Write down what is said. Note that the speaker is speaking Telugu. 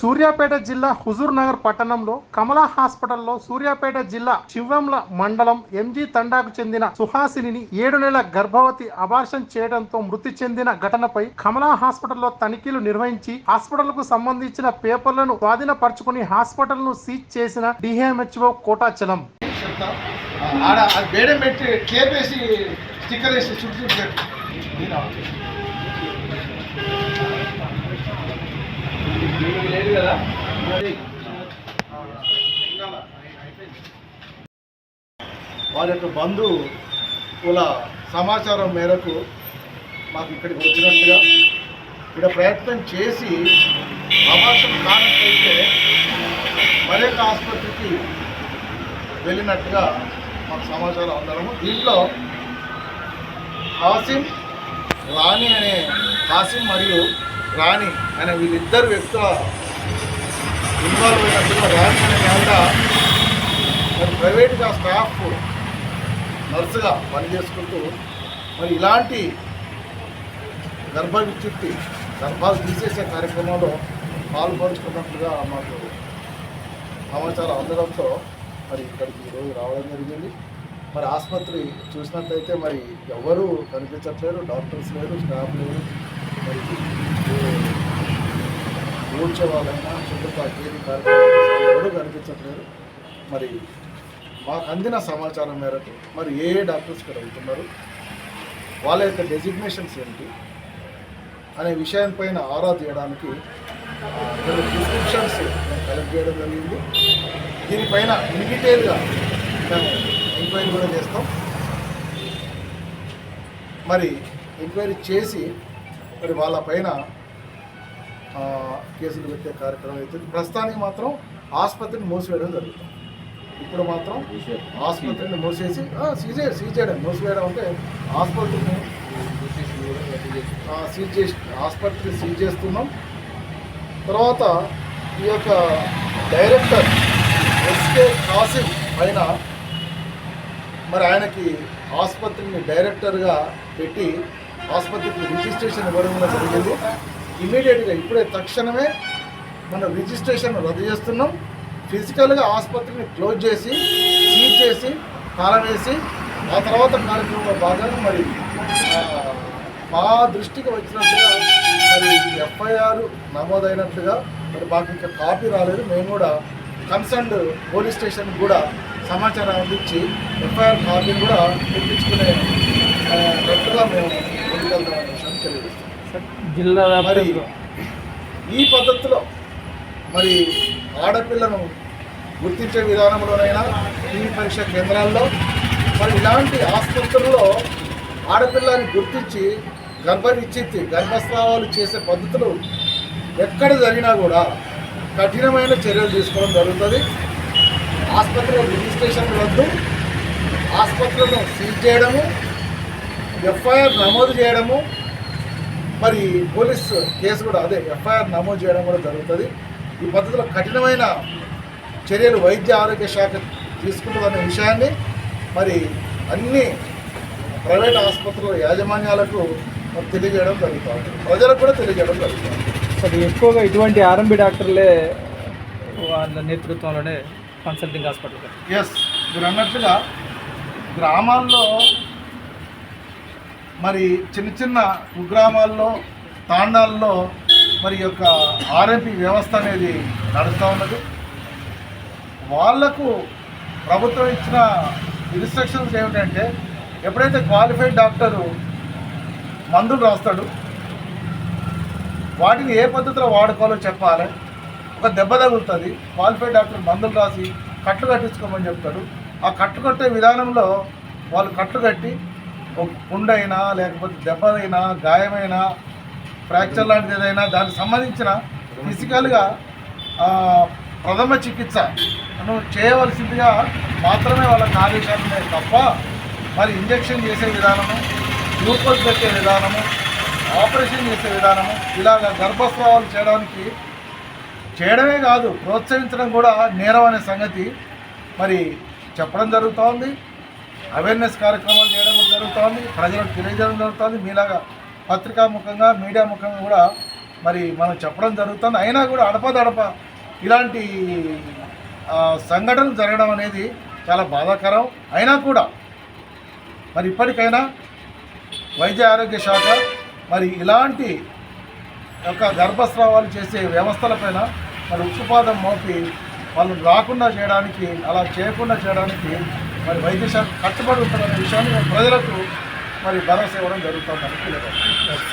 సూర్యాపేట జిల్లా హుజూర్ నగర్ పట్టణంలో కమలా హాస్పిటల్లో సూర్యాపేట జిల్లా శివంల మండలం ఎంజీ తండాకు చెందిన సుహాసిని ఏడు నెలల గర్భవతి అబార్షన్ చేయడంతో మృతి చెందిన ఘటనపై కమలా హాస్పిటల్లో తనిఖీలు నిర్వహించి హాస్పిటల్కు సంబంధించిన పేపర్లను స్వాధీనపరుచుకుని హాస్పిటల్ను సీజ్ చేసిన డిహెచ్ఓ కోటాచలం. ఆడ బేడం పెట్టి స్టిక్కర్ వేసి చుట్టూ చుట్టూ పెట్టు. నేను ఆఫ్ చేస్తా. లేదు కదా మరి వారి యొక్క బంధువుల సమాచారం మేరకు మాకు ఇక్కడికి వచ్చినట్టుగా ఇక్కడ ప్రయత్నం చేసి అవకాశం కానట్లయితే మరొక ఆసుపత్రికి వెళ్ళినట్టుగా మాకు సమాచారం అందడము దీంట్లో హాసిం రాణి అనే హాసిం మరియు రాణి అనే వీళ్ళిద్దరు వ్యక్తుల ఇన్వాల్వ్ అయినట్టుగా రాణి మరి ప్రైవేట్గా స్టాఫ్ నర్సుగా పనిచేసుకుంటూ మరి ఇలాంటి గర్భ విచ్యుత్తి గర్భాలు తీసేసే కార్యక్రమంలో పాల్పంచుకున్నట్లుగా మాకు సమాచారం అందడంతో మరి ఇక్కడికి ఈరోజు రావడం జరిగింది. మరి ఆసుపత్రి చూసినట్లయితే మరి ఎవరు కనిపించట్లేరు డాక్టర్స్ లేరు స్టాఫ్ లేరు. మరి ఊడ్చే వాళ్ళైనా చుట్టుపక్కల కేరీ ఎవరు కనిపించట్లేదు మరి మాకు అందిన సమాచారం మేరకు మరి ఏ ఏ డాక్టర్స్ ఇక్కడ వెళ్తున్నారు వాళ్ళ యొక్క డెసిగ్నేషన్స్ ఏంటి? అనే విషయం పైన ఆరా తీయడానికి కొన్ని ప్రిస్క్రిప్షన్స్ కలెక్ట్ చేయడం జరిగింది. దీనిపైన ఇన్ మేము ఎంక్వైరీ కూడా చేస్తాం. మరి ఎంక్వైరీ చేసి మరి వాళ్ళ పైన కేసులు పెట్టే కార్యక్రమం అవుతుంది ప్రస్తుతానికి మాత్రం ఆసుపత్రిని మూసివేయడం జరుగుతుంది. ఇప్పుడు మాత్రం ఆసుపత్రిని మూసేసి సీజే సీజ్ చేయడం మూసివేయడం అంటే ఆసుపత్రిని సీజ్ చేసి ఆసుపత్రి సీజ్ చేస్తున్నాం. తర్వాత ఈ యొక్క డైరెక్టర్ ఎస్కే కాసిం పైన మరి ఆయనకి ఆసుపత్రిని డైరెక్టర్గా పెట్టి ఆసుపత్రికి రిజిస్ట్రేషన్ ఇవ్వడం కూడా జరిగింది. ఇమీడియట్గా ఇప్పుడే తక్షణమే మన రిజిస్ట్రేషన్ రద్దు చేస్తున్నాం. ఫిజికల్గా ఆసుపత్రిని క్లోజ్ చేసి సీజ్ చేసి తాళం ఆ తర్వాత కార్యక్రమంలో భాగంగా మరి మా దృష్టికి వచ్చినట్టుగా మరి ఎఫ్ఐఆర్ నమోదైనట్లుగా మరి మాకు ఇంకా కాపీ రాలేదు. మేము కూడా కన్సర్న్డ్ పోలీస్ స్టేషన్ కూడా సమాచారం అందించి ఎఫ్ఐఆర్ కాపీని కూడా తెప్పించుకునే గట్టుగా మేము ముందుకెళ్తామనే విషయం తెలియజేస్తాం జిల్లా మరి ఈ పద్ధతిలో మరి ఆడపిల్లను గుర్తించే విధానంలోనైనా టీవీ పరీక్ష కేంద్రాల్లో మరి ఇలాంటి ఆసుపత్రుల్లో ఆడపిల్లని గుర్తించి గర్భనిశ్చితి గర్భస్రావాలు చేసే పద్ధతులు ఎక్కడ జరిగినా కూడా కఠినమైన చర్యలు తీసుకోవడం జరుగుతుంది. ఆసుపత్రిలో రిజిస్ట్రేషన్ రద్దు ఆసుపత్రులను సీజ్ చేయడము ఎఫ్ఐఆర్ నమోదు చేయడము మరి పోలీస్ కేసు కూడా అదే ఎఫ్ఐఆర్ నమోదు చేయడం కూడా జరుగుతుంది. ఈ పద్ధతిలో కఠినమైన చర్యలు వైద్య ఆరోగ్య శాఖ తీసుకుంటుందనే విషయాన్ని మరి అన్ని ప్రైవేట్ ఆసుపత్రుల యాజమాన్యాలకు తెలియజేయడం జరుగుతుంది. ప్రజలకు కూడా తెలియజేయడం జరుగుతుంది. అది ఎక్కువగా ఇటువంటి ఆర్ఎంబి డాక్టర్లే వాళ్ళ నేతృత్వంలోనే కన్సల్టింగ్ హాస్పిటల్ ఎస్ మీరు అన్నట్లుగా గ్రామాల్లో మరి చిన్న చిన్న కుగ్రామాల్లో తాండాల్లో మరి యొక్క ఆర్ఎంపీ వ్యవస్థ అనేది నడుస్తూ ఉన్నది. వాళ్ళకు ప్రభుత్వం ఇచ్చిన ఇన్స్ట్రక్షన్స్ ఏమిటంటే ఎప్పుడైతే క్వాలిఫైడ్ డాక్టరు మందులు రాస్తాడు వాటిని ఏ పద్ధతిలో వాడుకోవాలో చెప్పాలి. ఒక దెబ్బ తగులుతుంది క్వాలిఫైడ్ డాక్టర్ మందులు రాసి కట్లు కట్టించుకోమని చెప్తాడు. ఆ కట్టు కట్టే విధానంలో వాళ్ళు కట్లు కట్టి ఒక పుండైనా లేకపోతే దెబ్బలైనా గాయమైనా ఫ్రాక్చర్ లాంటిది ఏదైనా దానికి సంబంధించిన ఫిజికల్గా ప్రథమ చికిత్స నువ్వు చేయవలసిందిగా మాత్రమే వాళ్ళకి ఆదేశాలు ఉన్నాయి తప్ప మరి ఇంజెక్షన్ చేసే విధానము గ్లూకోజ్ పెట్టే విధానము ఆపరేషన్ చేసే విధానము ఇలాగ గర్భస్రావాలు చేయడానికి చేయడమే కాదు ప్రోత్సహించడం కూడా నేరం అనే సంగతి మరి చెప్పడం జరుగుతోంది. అవేర్నెస్ కార్యక్రమాలు చేయడం జరుగుతోంది ప్రజలకు తెలియజేయడం జరుగుతోంది. మీలాగా పత్రికా ముఖంగా మీడియా ముఖంగా కూడా మరి మనం చెప్పడం జరుగుతుంది. అయినా కూడా అడపదడప ఇలాంటి సంఘటనలు జరగడం అనేది చాలా బాధాకరం. అయినా కూడా మరి ఇప్పటికైనా వైద్య ఆరోగ్య శాఖ మరి ఇలాంటి యొక్క గర్భస్రావాలు చేసే వ్యవస్థలపైన మరి ఉక్కుపాదం మోపి వాళ్ళు రాకుండా చేయడానికి అలా చేయకుండా చేయడానికి మరి వైద్య శాఖ కట్టుబడి ఉంటుందనే విషయాన్ని ప్రజలకు మరి భరోసా ఇవ్వడం జరుగుతుంది